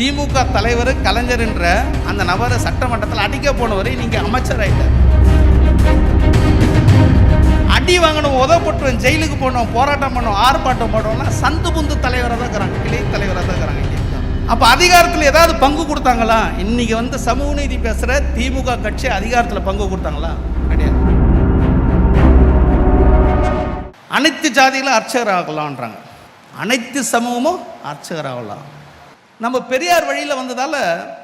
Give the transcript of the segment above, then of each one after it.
திமுக தலைவர் கலைஞர் என்ற அந்த நபரை சட்டமன்றத்தில் அடிக்க போனவரை நீங்க அமைச்சர் ஆயிட்டார். அடி வாங்கணும் உதப்பட்டுவன் ஜெயிலுக்கு போனோம் போராட்டம் பண்ணோம் ஆர்ப்பாட்டம் பண்ணோம்னா சந்து புந்து தலைவராக தான் இருக்கிறாங்க கிளை தலைவராக தான் இருக்கிறாங்க அப்போ அப்ப அதிகாரத்தில் ஏதாவது பங்கு கொடுத்தாங்களா? இன்னைக்கு வந்து சமூக நீதி பேசுகிற திமுக கட்சி அதிகாரத்தில் பங்கு கொடுத்தாங்களா? கிடையாது. அனைத்து ஜாதிகளும் அர்ச்சகர் ஆகலான்றாங்க அனைத்து சமூகமும் அர்ச்சகர் ஆகலாம். நம்ம பெரியார் வழியில் வந்ததால்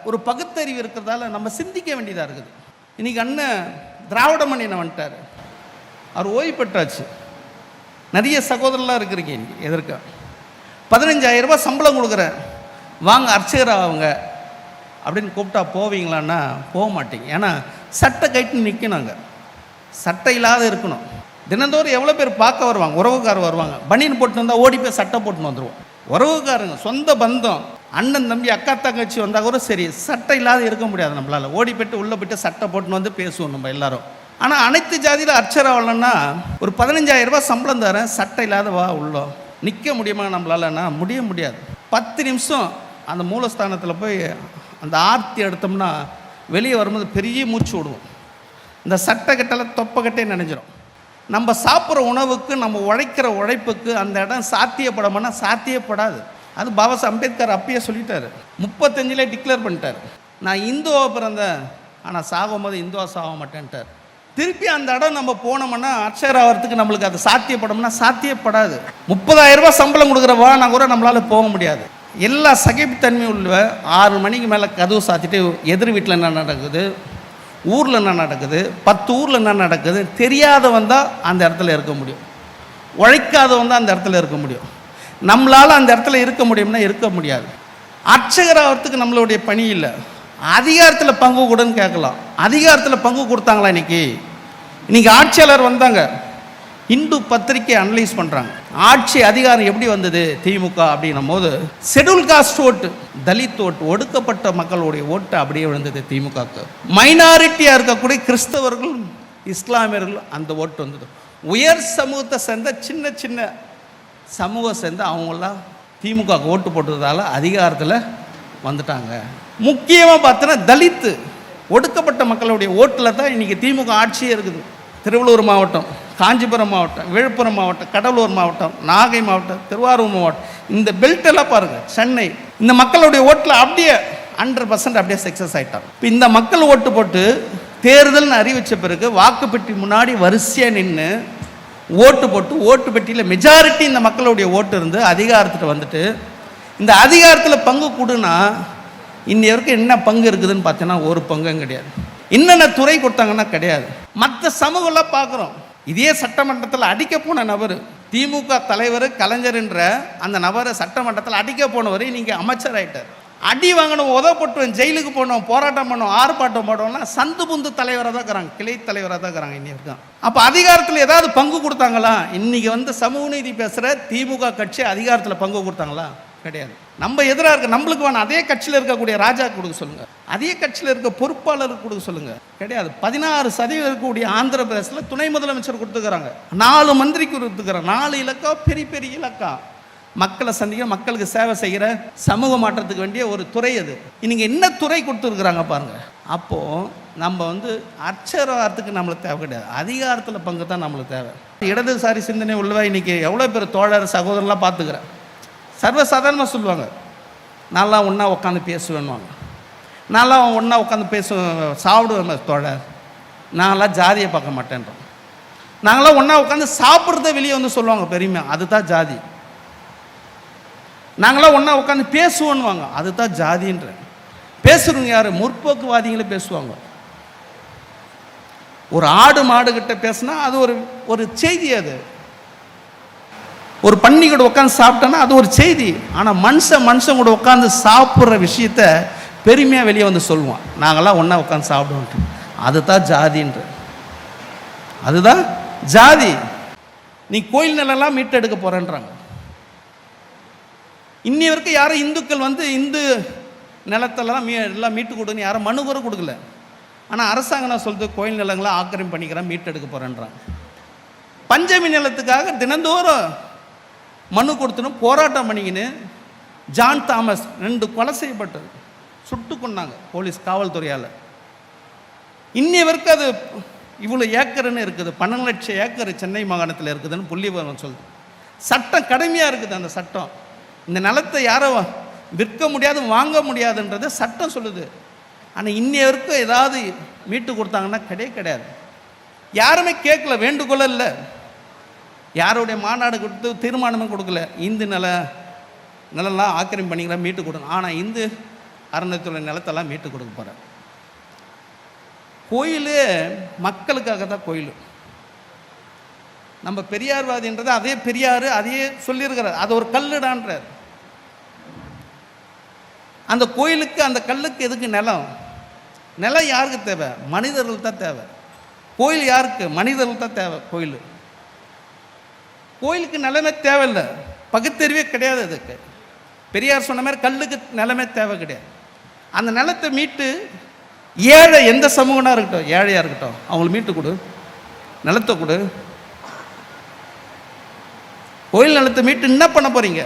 ஒரு பகுத்தறிவு இருக்கிறதால நம்ம சிந்திக்க வேண்டியதாக இருக்குது. இன்றைக்கி அண்ணன் திராவிட மண்ணினை வந்துட்டார் அவர் ஓய்வு பெற்றாச்சு. நிறைய சகோதரர்லாம் இருக்கிறீங்க இன்றைக்கி எதிர்க்க பதினஞ்சாயிரரூபா சம்பளம் கொடுக்குறேன். வாங்க அர்ச்சகர் அவங்க. அப்படின்னு கூப்பிட்டா போவீங்களான்னா போக மாட்டீங்க. ஏன்னா சட்டை கைட்டு நிற்கணுங்க சட்டை இல்லாத இருக்கணும். தினந்தோறும் எவ்வளோ பேர் பார்க்க வருவாங்க உறவுக்காரர் வருவாங்க. பனியன் போட்டு வந்தால் ஓடி போய் சட்டை போட்டுன்னு வந்துடுவோம் உறவுக்காரங்க சொந்த பந்தம். அண்ணன் தம்பி அக்கா தங்கச்சி வந்தால் கூட சரி சட்டை இல்லாத இருக்க முடியாது நம்மளால். ஓடி போயிட்டு உள்ளே போயிட்டு சட்டை போட்டுன்னு வந்து பேசுவோம் நம்ம எல்லாரும். ஆனால் அனைத்து ஜாதியில் அர்ச்சராவலன்னா ஒரு பதினஞ்சாயிரம் ரூபாய் சம்பளம் தரேன் சட்டை இல்லாத வா உள்ளோ. நிற்க முடியுமா நம்மளாலன்னா முடிய முடியாது. பத்து நிமிஷம் அந்த மூலஸ்தானத்தில் போய் அந்த ஆர்த்தி எடுத்தோம்னா வெளியே வரும்போது பெரிய மூச்சு விடுவோம். இந்த சட்டை கட்டெல்லாம் தொப்பை கட்டே நினைஞ்சிரும். நம்ம சாப்பிட்ற உணவுக்கு நம்ம உழைக்கிற உழைப்புக்கு அந்த இடம் சாத்தியப்படமானா சாத்தியப்படாது. அது பாபா அம்பேத்கர் அப்பயே சொல்லிட்டார். முப்பத்தஞ்சில் டிக்ளேர் பண்ணிட்டார். நான் இந்துவா பிறந்தேன். ஆனால் சாகும்போது இந்துவா சாக மாட்டேன்ட்டார். திருப்பி அந்த இடம் நம்ம போனோம்னா அக்ஷர் ஆகிறதுக்கு நம்மளுக்கு அது சாத்தியப்படும்னா சாத்தியப்படாது. முப்பதாயிரம் ரூபாய் சம்பளம் கொடுக்குறவானா நான் கூட நம்மளால் போக முடியாது. எல்லா சகிப்புத்தன்மையும் உள்ள ஆறு மணிக்கு மேலே கதவு சாத்திட்டு எதிர் வீட்டில் என்ன நடக்குது? ஊரில் என்ன நடக்குது? பத்து ஊரில் என்ன நடக்குது? தெரியாதவன் தான் அந்த இடத்துல இருக்க முடியும். உழைக்காதவன் தான் அந்த இடத்துல இருக்க முடியும். நம்மளால் அந்த இடத்துல இருக்க முடியும்னா இருக்க முடியாது. அர்ச்சகர் நம்மளுடைய பணி இல்லை. அதிகாரத்தில் பங்கு கொடுன்னு கேட்கலாம். அதிகாரத்தில் பங்கு கொடுத்தாங்களா இன்னைக்கு? இன்னைக்கு ஆட்சியாளர் வந்தாங்க. இந்து பத்திரிக்கை அனலைஸ் பண்ணுறாங்க ஆட்சி அதிகாரம் எப்படி வந்தது? திமுக அப்படின்னும் போது ஷெட்யூல் காஸ்ட் ஓட்டு தலித் ஓட்டு ஒடுக்கப்பட்ட மக்களுடைய ஓட்டு அப்படியே விழுந்தது திமுகவுக்கு மைனாரிட்டியாக இருக்கக்கூடிய கிறிஸ்தவர்கள் இஸ்லாமியர்கள் அந்த ஓட்டு வந்தது. உயர் சமூகத்தை சேர்ந்த சின்ன சின்ன சமூகம் சேர்ந்து அவங்களாம் திமுக ஓட்டு போட்டதால் அதிகாரத்தில் வந்துட்டாங்க. முக்கியமாக பார்த்தோன்னா தலித்து ஒடுக்கப்பட்ட மக்களுடைய ஓட்டில் தான் இன்றைக்கி திமுக ஆட்சியே இருக்குது. திருவள்ளூர் மாவட்டம் காஞ்சிபுரம் மாவட்டம் விழுப்புரம் மாவட்டம் கடலூர் மாவட்டம் நாகை மாவட்டம் திருவாரூர் மாவட்டம். இந்த பெல்ட் எல்லாம் பாருங்கள் சென்னை. இந்த மக்களுடைய ஓட்டில் அப்படியே ஹண்ட்ரட் பர்சன்ட் அப்படியே சக்ஸஸ் ஆகிட்டாங்க இப்போ இந்த மக்கள் ஓட்டு போட்டு தேர்தல்னு அறிவித்த பிறகு வாக்குப்பெட்டி முன்னாடி வரிசையாக நின்று ஓட்டு போட்டு ஓட்டு பெட்டியில் மெஜாரிட்டி இந்த மக்களுடைய ஓட்டு இருந்து அதிகாரத்துக்கு வந்துட்டு இந்த அதிகாரத்தில் பங்கு கொடுனா இன்னி வரைக்கும் என்ன பங்கு இருக்குதுன்னு பார்த்தீங்கன்னா ஒரு பங்கும் கிடையாது. என்னென்ன துறை கொடுத்தாங்கன்னா கிடையாது. மற்ற சமூகம்லாம் பார்க்குறோம் இதே சட்டமன்றத்தில் அடிக்க போன நபர் திமுக தலைவர் கலைஞர் என்ற அந்த நபரை சட்டமன்றத்தில் அடிக்க போனவரை நீங்கள் அமைச்சர் ஆயிட்டார் அடி வாங்கணும் உதவப்பட்டோம் ஜெயிலுக்கு போனோம் போராட்டம் பண்ணோம் ஆர்ப்பாட்டம் பண்ணோம்னா சந்து புந்து தலைவராக தான் இருக்கிறாங்க கிளை தலைவராக தான் இருக்கிறாங்க இன்னி தான் அப்போ அதிகாரத்தில் ஏதாவது பங்கு கொடுத்தாங்களா? இன்னைக்கு வந்து சமூக நீதி பேசுகிற திமுக கட்சி அதிகாரத்தில் பங்கு கொடுத்தாங்களா? கிடையாது. நம்ம எதிராக இருக்க நம்மளுக்கு வேணும். அதே கட்சியில் இருக்கக்கூடிய ராஜா கொடுக்க சொல்லுங்க. அதே கட்சியில் இருக்க பொறுப்பாளருக்கு கொடுக்க சொல்லுங்க. கிடையாது. பதினாறு சதவீதம் இருக்கக்கூடிய ஆந்திர பிரதேசத்தில் துணை முதலமைச்சர் கொடுத்துக்கிறாங்க. நாலு மந்திரிக்கு கொடுத்துக்கிறாங்க. நாலு இலக்கம் பெரிய பெரிய இலக்கம் மக்களை சந்திக்க மக்களுக்கு சேவை செய்கிற சமூக மாற்றத்துக்கு வேண்டிய ஒரு துறை அது. இன்னைக்கு என்ன துறை கொடுத்துருக்குறாங்க பாருங்க. அப்போது நம்ம வந்து அர்ச்சரத்துக்கு நம்மளுக்கு தேவை கிடையாது. அதிகாரத்தில் பங்கு தான் நம்மளுக்கு தேவை. இடதுசாரி சிந்தனை உள்ளவா இன்றைக்கி எவ்வளோ பேர் தோழர் சகோதரர்லாம் பார்த்துக்கிறேன். சர்வசாதாரணமாக சொல்லுவாங்க. நல்லா ஒன்றா உட்காந்து பேசுவேன்னுவாங்க. நல்லா ஒன்றா உட்காந்து பேசுவேன் சாப்பிடுவேன் தோழர். நான்லாம் ஜாதியை பார்க்க மாட்டேன்றோம். நாங்களாம் ஒன்றா உட்காந்து சாப்பிட்றத வெளியே வந்து சொல்லுவாங்க பெருமை அதுதான் ஜாதி. நாங்களாம் ஒன்றா உட்காந்து பேசுவோன்னுவாங்க. அதுதான் ஜாதின்ற. பேசுகிறவங்க யார்? முற்போக்குவாதிகளே பேசுவாங்க. ஒரு ஆடு மாடு கிட்ட பேசுனா அது ஒரு ஒரு செய்தி அது. ஒரு பன்னி கூட உட்காந்து சாப்பிட்டோன்னா அது ஒரு செய்தி. ஆனால் மனுஷன் மனுஷன் கூட உட்காந்து சாப்பிட்ற விஷயத்த பெருமையாக வெளியே வந்து சொல்லுவான். நாங்களாம் ஒன்றா உட்காந்து சாப்பிடுவோன்ட்டு. அதுதான் ஜாதின்ற. அதுதான் ஜாதி. நீ கோயில் நிலம்லாம் மீட்டெடுக்க போகிறேன்றாங்க இன்னி வரைக்கும் யாரும் இந்துக்கள் வந்து இந்து நிலத்தெல்லாம் மீ எல்லாம் மீட்டு கொடுன்னு யாரும் மனு கூட கொடுக்கல. ஆனால் அரசாங்கம் நான் சொல்லுது? கோயில் நிலங்களை ஆக்கிரமி பண்ணிக்கிறேன் மீட்டெடுக்க போகிறேன்றான் பஞ்சமி நிலத்துக்காக தினந்தோறும் மனு கொடுத்துன்னு போராட்டம் பண்ணிக்கின்னு ஜான் தாமஸ் ரெண்டு கொலை செய்யப்பட்டது. சுட்டு கொண்டாங்க போலீஸ் காவல்துறையால். இன்னி வரைக்கும் அது இவ்வளோ ஏக்கர்னு இருக்குது. பன்னெண்டு லட்சம் ஏக்கர் சென்னை மாகாணத்தில் இருக்குதுன்னு புள்ளிவரம் சொல்லுது. சட்டம் கடுமையாக இருக்குது அந்த சட்டம். இந்த நிலத்தை யாரும் விற்க முடியாது வாங்க முடியாதுன்றத சட்டம் சொல்லுது. ஆனால் இன்னி வரைக்கும் ஏதாவது மீட்டு கொடுத்தாங்கன்னா கிடையவே கிடையாது. யாருமே கேட்கல வேண்டுகோள இல்லை யாருடைய மாநாடு கொடுத்து தீர்மானமும் கொடுக்கல. இந்து நில நிலம்லாம் ஆக்கிரமி பண்ணிக்கலாம் மீட்டு கொடுங்க ஆனால் இந்து அறநிலையத்துறை நிலத்தெல்லாம் மீட்டு கொடுக்க போகிறேன் கோயில் மக்களுக்காக தான் கோயில். நம்ம பெரியார்வாதின்றது அதே பெரியார் அதையே சொல்லியிருக்கிறார். அது ஒரு கல்லுடான்றார். அந்த கோயிலுக்கு அந்த கல்லுக்கு எதுக்கு நிலம்? நிலம் யாருக்கு தேவை? மனிதர்கள் தான் தேவை. கோயில் யாருக்கு? மனிதர்கள் தான் தேவை கோயில். கோயிலுக்கு நிலமே தேவையில்லை. பகுத்தறிவே கிடையாது அதுக்கு. பெரியார் சொன்ன மாதிரி கல்லுக்கு நிலமே தேவை கிடையாது. அந்த நிலத்தை மீட்டு ஏழை எந்த சமூகனா இருக்கட்டும் ஏழையாக இருக்கட்டும் அவங்களை மீட்டு கொடு. நிலத்தை கொடு. கோயில் நிலத்தை மீட்டு என்ன பண்ண போகிறீங்க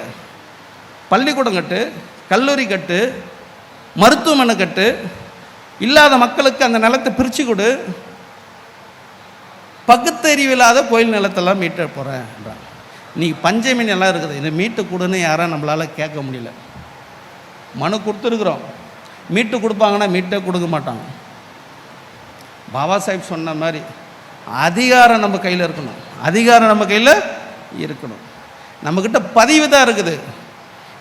பள்ளிக்கூடம் கட்டு. கல்லூரி கட்டு மருத்துவமனை கட்டு இல்லாத மக்களுக்கு அந்த நிலத்தை பிரித்து கொடு. பகுத்தறிவு இல்லாத கோயில் நிலத்தெல்லாம் மீட்ட போகிறேன் நீ பஞ்சமி நிலம் இருக்குது. இதை மீட்டு கொடுன்னு யாரும் நம்மளால் கேட்க முடியல. மனு கொடுத்துருக்குறோம். மீட்டு கொடுப்பாங்கன்னா மீட்டே கொடுக்க மாட்டாங்க. பாபா சாஹிப் சொன்ன மாதிரி அதிகாரம் நம்ம கையில் இருக்கணும். அதிகாரம் நம்ம கையில் இருக்கணும். நம்மக்கிட்ட பதிவு தான் இருக்குது.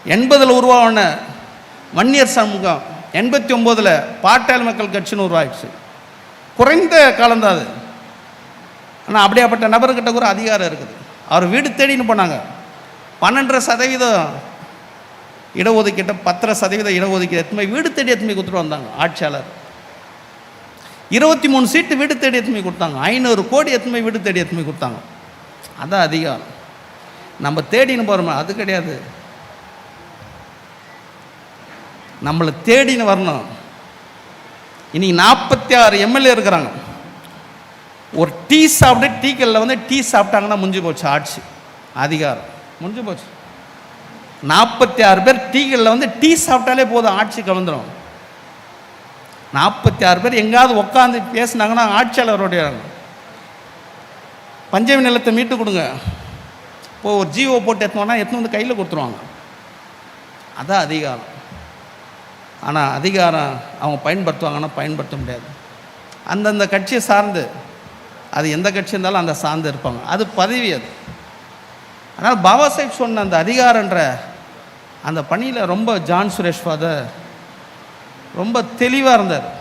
எண்பதில் உருவான வன்னியர் சமூகம் எண்பத்தி ஒம்போதில் பாட்டாளி மக்கள் கட்சின்னு உருவாயிடுச்சு. குறைந்த காலம்தான் அது. ஆனால் அப்படியாப்பட்ட நபர்கிட்ட கூட அதிகாரம் இருக்குது. அவர் வீடு தேடின்னு போனாங்க. பன்னெண்டரை சதவீதம் இடஒதுக்கீட்டை பத்தரை சதவீதம் இடஒதுக்கீடு எத்தனை வீடு தேடி எத்தனை கொடுத்துட்டு வந்தாங்க ஆட்சியாளர். இருபத்தி மூணு சீட்டு வீடு தேடி எத்தனை கொடுத்தாங்க. ஐநூறு கோடி எத்தனை வீடு தேடி எத்தனை கொடுத்தாங்க. அதான் அதிகாரம். நம்ம தேடின்னு போகிறோமா அது கிடையாது. நம்மளை தேடின்னு வரணும். இன்னைக்கு நாற்பத்தி ஆறு எம்எல்ஏ இருக்கிறாங்க. ஒரு டீ சாப்பிட்டு டீ வந்து டீ சாப்பிட்டாங்கன்னா முடிஞ்சு போச்சு ஆட்சி. அதிகாரம். முடிஞ்சு போச்சு. நாற்பத்தி ஆறு பேர் டீ கல்லில் வந்து டீ சாப்பிட்டாலே போதும் ஆட்சி கலந்துரும் நாற்பத்தி ஆறு பேர் எங்கேயாவது உட்காந்து பேசுனாங்கன்னா ஆட்சியாளருடைய பஞ்சமி நிலத்தை மீட்டு கொடுங்க. இப்போ ஒரு ஜிஓ போட்டு எத்தனோன்னா எத்தனை வந்து கையில் கொடுத்துருவாங்க. அதான் அதிகாரம். ஆனால் அதிகாரம் அவங்க பயன்படுத்துவாங்கன்னா பயன்படுத்த முடியாது. அந்தந்த கட்சியை சார்ந்து அது எந்த கட்சி இருந்தாலும் அந்த சார்ந்து இருப்பாங்க. அது பதவி அது. அதனால் பாபா சாஹிப் சொன்ன அந்த அதிகாரன்ற அந்த பணியில் ரொம்ப ஜான் சுரேஷ் ஃபாதர் ரொம்ப தெளிவாக இருந்தார்.